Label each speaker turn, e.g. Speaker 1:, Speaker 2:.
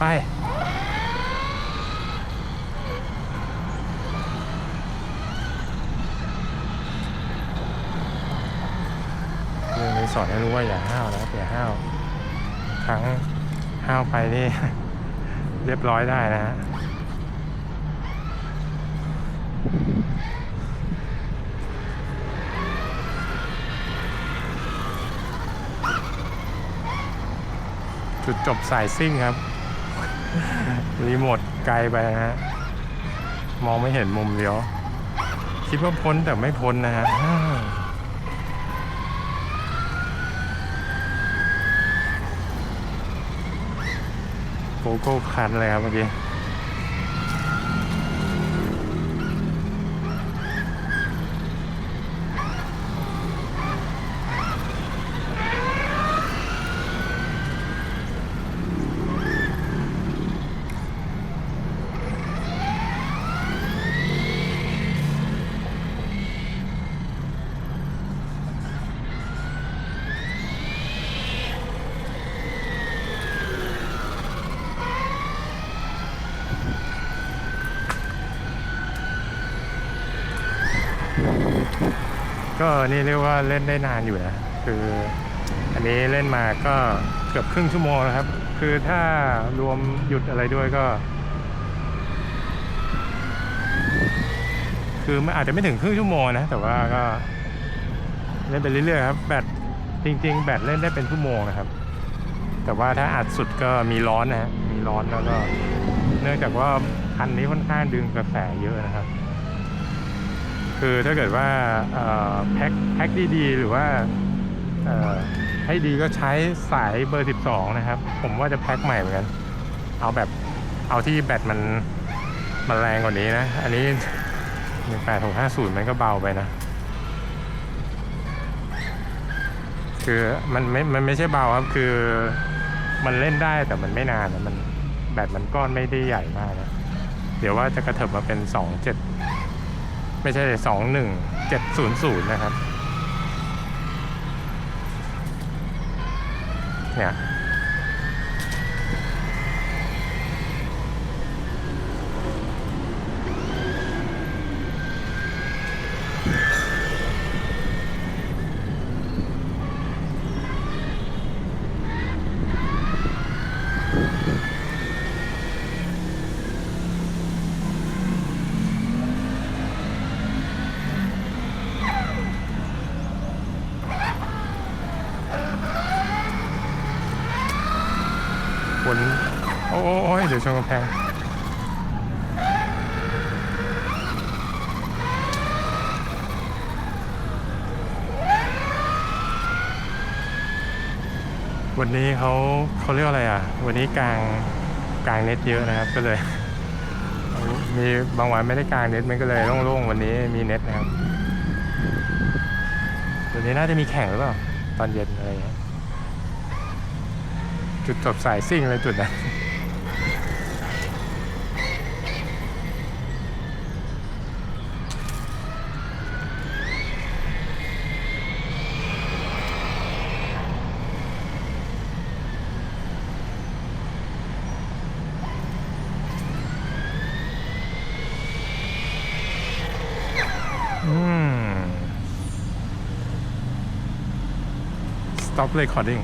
Speaker 1: ไป เรื่องนี้สอนให้รู้ว่าอย่าห้าวนะอย่าห้าวครั้งห้าวไปนี่ เรียบร้อยได้นะฮะจุดจบสายซิ่งครับ รีโมทไกลไปนะฮะ มองไม่เห็นมุมเลี้ยว คิดว่าพ้นแต่ไม่พ้นนะฮะโกโก้คันเลยครับเมื่อกี้ ก็นี่เรียกว่าเล่นได้นานอยู่นะ คืออันนี้เล่นมาก็เกือบครึ่งชั่วโมงนะครับ คือถ้ารวมหยุดอะไรด้วยก็ คือมันอาจจะไม่ถึงครึ่งชั่วโมงนะ แต่ว่าก็เล่นไปเรื่อยๆครับ แบตจริง ๆ แบตเล่นได้เป็นชั่วโมงนะครับ แต่ว่าถ้าอัดสุดก็มีร้อนนะฮะมีร้อนแล้วก็ เนื่องจากว่าคันนี้ค่อนข้างดึงกระแสเยอะนะครับ คือถ้าเกิดว่าแพ็คแพ็คดีๆ หรือว่าให้ดีก็ใช้สายเบอร์ 12 นะครับ ผมว่าจะแพ็คใหม่เหมือนกัน เอาแบบเอาที่แบตมันมันแรงกว่านี้นะ อันนี้ 18650 มันก็เบาไปนะ คือมันไม่ มันไม่ใช่เบาครับ คือมันเล่นได้แต่มันไม่นานนะมันแบตมันก้อนไม่ได้ใหญ่มากนะ เดี๋ยวว่าจะกระเถิบมาเป็น 27 ไม่ใช่สองหนึ่งเจ็ดศูนย์ศูนย์นะครับ เนี่ย นโอ้โอ้ยเดี๋ยวชนกำแพงวันนี้เขาเขาเรียกอะไรอะ วันนี้กลางกลางเน็ตเยอะนะครับ ก็เลย มีบางวันไม่ได้กลางเน็ตมันก็เลยโล่งๆวันนี้มีเน็ตนะครับวันนี้น่าจะมีแข่งหรือเปล่าตอนเย็นอะไรอย่างเงี้ย จุดจบสายซิ่งเลยจุดนั้นอืม stop recording